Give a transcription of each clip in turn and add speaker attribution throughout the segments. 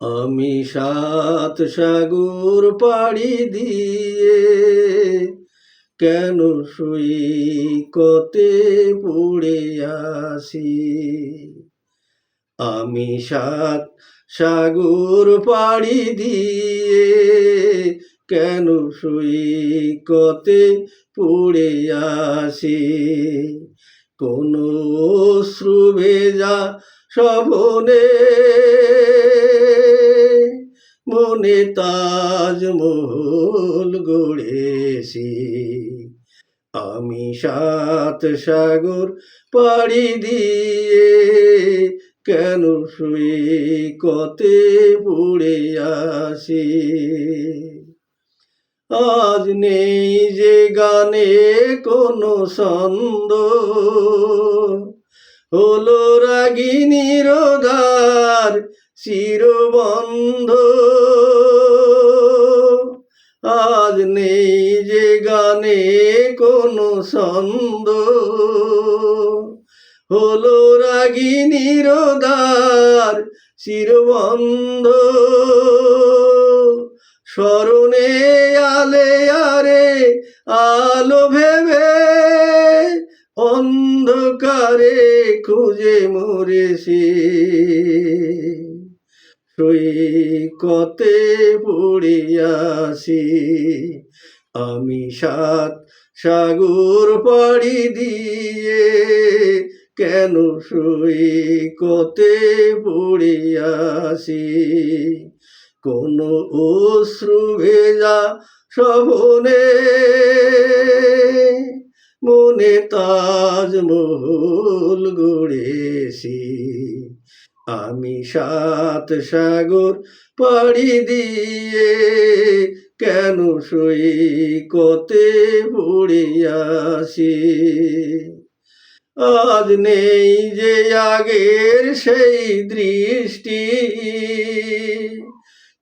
Speaker 1: আমি সাত সাগর পাড়ি দিয়ে কেন শুই কতে পড়ে আসি? আমি সাত সাগর পাড়ি দিয়ে কেন শুই কতে পড়ে আসি? কোনো অশ্রু ভেজা শবনে মনে তাজমহল গড়েছি। আমি সাত সাগর পাড়ি দিয়ে কেন শুয়ে কতে পড়ে আসি আজ নেই যে গানে কোনো ছন্দ। হলো রাগিনীর দ্বার চিরবন্ধ। আজ নেই যে গানে কোনো ছন্দ। হলো রাগিনীর দ্বার চিরবন্ধ স্মরণে আলে আরে আলো ভেবে অন্ধকারে খুঁজে মরেছি। সৈকতে পড়িয়াছি। আমি সাত সাগর পাড়ি দিয়ে কেন সৈকতে পড়িয়াছি? কোন অশ্রু ভেজা শবনে মনে তাজমহল গড়েছি। আমি সাত সাগর পাড়ি দিয়ে কেন সৈকতে পড়িয়াছি? আজ নেই যে আগের সেই দৃষ্টি।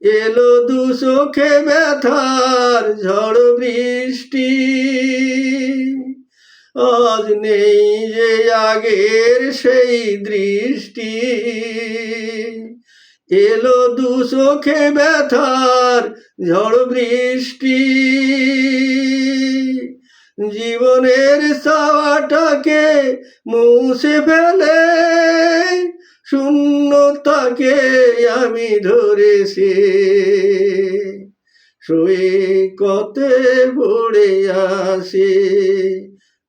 Speaker 1: এলো দু চোখে ব্যথার ঝড় বৃষ্টি। আজ নেই যে আগের সেই দৃষ্টি। এলো দু চোখে ব্যথার ঝড় বৃষ্টি। জীবনের চাওয়াটাকে মুছে ফেলে শূন্যতাকে আমি ধরেছি। সৈকতে পড়ে আসি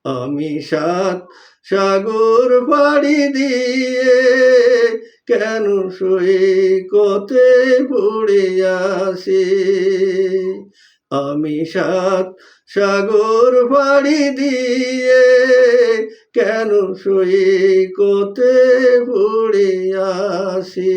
Speaker 1: আমি সাত সাগর পাড়ি দিয়ে কেন সৈকতে পড়ে আসি? আমি সাত সাগর পাড়ি দিয়ে কেন সৈকতে পড়ে আসি?